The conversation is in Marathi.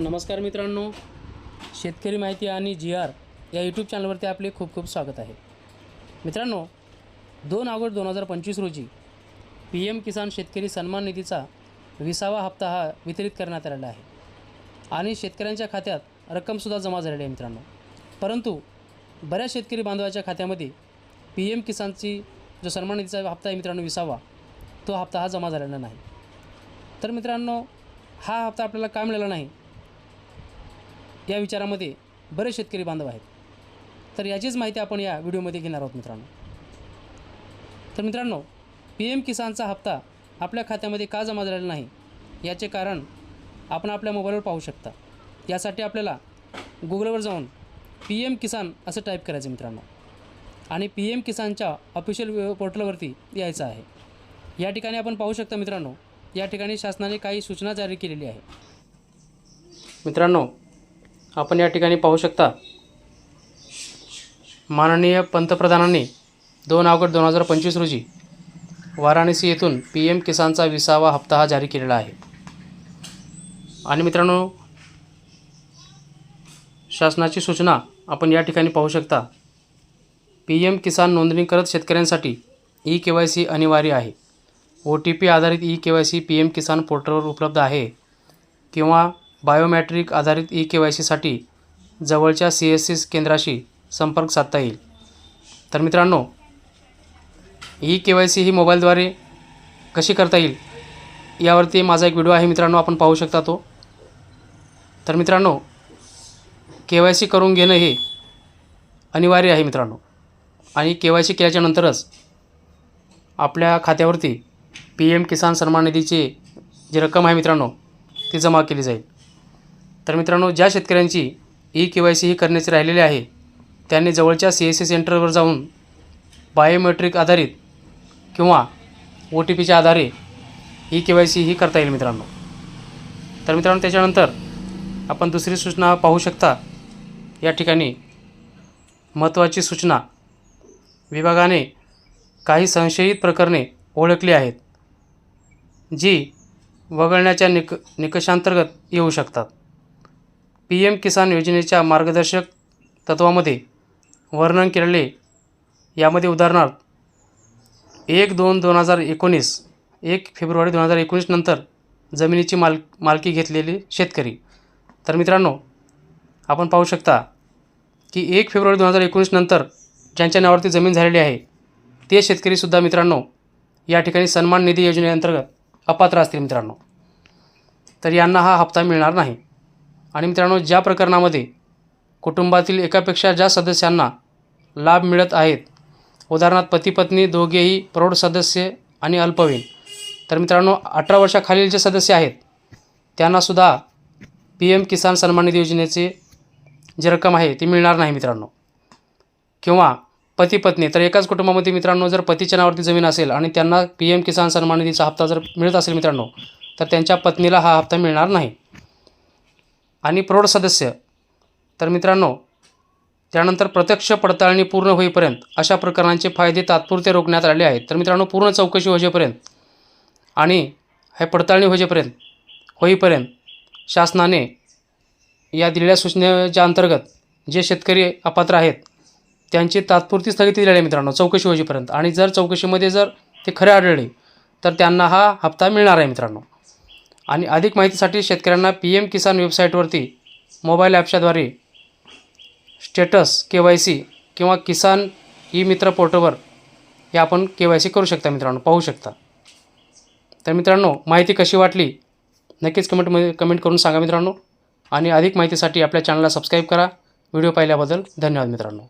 नमस्कार मित्रांनो. शेतकरी माहिती आणि जी आर या यूट्यूब चॅनलवरती आपले खूप खूप स्वागत आहे. मित्रांनो दोन ऑगस्ट दोन हजार पंचवीस रोजी पी एम किसान शेतकरी सन्मान निधीचा विसावा हप्ता हा वितरित करण्यात आलेला आहे. आणि शेतकऱ्यांच्या खात्यात रक्कमसुद्धा जमा झालेली आहे मित्रांनो. परंतु बऱ्याच शेतकरी बांधवाच्या खात्यामध्ये पी एम किसानची जो सन्मान निधीचा हप्ता आहे मित्रांनो विसावा तो हप्ता हा जमा झालेला नाही. तर मित्रांनो हा हप्ता आपल्याला का मिळाला नाही? या विचारामध्ये बरेच शेतकरी बांधव आहेत. तर याचीच माहिती आपण या व्हिडिओमध्ये घेणार आहोत मित्रांनो. तर मित्रांनो पी एम किसानचा हप्ता आपल्या खात्यामध्ये का जमा झालेला नाही याचे कारण आपण आपल्या मोबाईलवर पाहू शकता. यासाठी आपल्याला गुगलवर जाऊन पी एम किसान असं टाईप करायचं मित्रांनो. आणि पी एम किसानच्या ऑफिशियल पोर्टलवरती यायचं आहे. या ठिकाणी आपण पाहू शकता मित्रांनो या ठिकाणी शासनाने काही सूचना जारी केलेली आहे. मित्रांनो आपण या ठिकाणी पाहू शकता. माननीय पंतप्रधानांनी दोन ऑगस्ट दोन हजार पंचवीस रोजी वाराणसी येथून पी एम किसानचा विसावा हप्ता हा जारी केलेला आहे. आणि मित्रांनो शासनाची सूचना आपण या ठिकाणी पाहू शकता. पी एम किसान नोंदणी करत शेतकऱ्यांसाठी ई के वाय सी अनिवार्य आहे. ओ टी पी आधारित E K Y C P M Kisan पोर्टलवर उपलब्ध आहे किंवा बायोमॅट्रिक आधारित ई के वाय सीसाठी जवळच्या सी एस सी केंद्राशी संपर्क साधता येईल. तर मित्रांनो ई के वाय सी ही मोबाईलद्वारे कशी करता येईल यावरती माझा एक व्हिडिओ आहे मित्रांनो आपण पाहू शकता तो. तर मित्रांनो के वाय सी करून घेणं हे अनिवार्य आहे मित्रांनो. आणि के वाय सी केल्याच्यानंतरच आपल्या खात्यावरती पी एम किसान सन्मान निधीची जी रक्कम आहे मित्रांनो ती जमा केली जाईल. तर मित्रांनो ज्या शेतकऱ्यांची ई के वाय सी ही करण्याची राहिलेली आहे त्यांनी जवळच्या सी एस सी सेंटरवर जाऊन बायोमेट्रिक आधारित किंवा ओ टी पीच्या आधारे ई के वाय सी ही करता येईल मित्रांनो. तर मित्रांनो त्याच्यानंतर आपण दुसरी सूचना पाहू शकता. या ठिकाणी महत्त्वाची सूचना. विभागाने काही संशयित प्रकरणे ओळखली आहेत जी वगळण्याच्या निक निकषांतर्गत येऊ शकतात. पी एम किसान योजनेच्या मार्गदर्शक तत्वामध्ये वर्णन केलेले यामध्ये उदाहरणार्थ एक दोन दोन हजार एकोणीस एक फेब्रुवारी दोन हजार एकोणीस नंतर जमिनीची माल मालकी घेतलेले शेतकरी. तर मित्रांनो आपण पाहू शकता की एक फेब्रुवारी दोन हजार एकोणीस नंतर ज्यांच्या नावावरती जमीन झालेली आहे ते शेतकरीसुद्धा मित्रांनो या ठिकाणी सन्मान निधी योजनेअंतर्गत अपात्र असतील मित्रांनो. तर यांना हा हप्ता मिळणार नाही. आणि मित्रांनो ज्या प्रकरणामध्ये कुटुंबातील एकापेक्षा जास्त सदस्यांना लाभ मिळत आहेत उदाहरणार्थ पती पत्नी दोघेही प्रौढ सदस्य आणि अल्पवयीन तर मित्रांनो अठरा वर्षाखालील जे सदस्य आहेत त्यांनासुद्धा पी एम किसान सन्मान निधी योजनेचे जी रक्कम आहे ती मिळणार नाही मित्रांनो. किंवा पती पत्नी तर एकाच कुटुंबामध्ये मित्रांनो जर पतीच्या नावावरती जमीन असेल आणि त्यांना पी एम किसान सन्मान निधीचा हप्ता जर मिळत असेल मित्रांनो तर त्यांच्या पत्नीला हा हप्ता मिळणार नाही. आणि प्रौढ सदस्य. तर मित्रांनो त्यानंतर प्रत्यक्ष पडताळणी पूर्ण होईपर्यंत अशा प्रकरणांचे फायदे तात्पुरते रोखण्यात आले आहेत. तर मित्रांनो पूर्ण चौकशी होजेपर्यंत आणि हे पडताळणी होजेपर्यंत होईपर्यंत शासनाने या दिलेल्या सूचनेच्या अंतर्गत जे शेतकरी अपात्र आहेत त्यांची तात्पुरती स्थगिती दिलेली आहे मित्रांनो चौकशी होईपर्यंत आणि जर चौकशीमध्ये जर ते खरे आढळले तर त्यांना हा हप्ता मिळणार आहे मित्रांनो. आणि अधिक माहितीसाठी शेतकऱ्यांना पी एम किसान वेबसाईटवरती मोबाईल ॲप्सच्याद्वारे स्टेटस के वाय सी किंवा किसान ई मित्र पोर्टलवर हे आपण के वाय सी करू शकता मित्रांनो पाहू शकता. तर मित्रांनो माहिती कशी वाटली? नक्कीच कमेंटमध्ये कमेंट करून सांगा मित्रांनो. आणि अधिक माहितीसाठी आपल्या चॅनलला सबस्क्राईब करा. व्हिडिओ पाहिल्याबद्दल धन्यवाद मित्रांनो.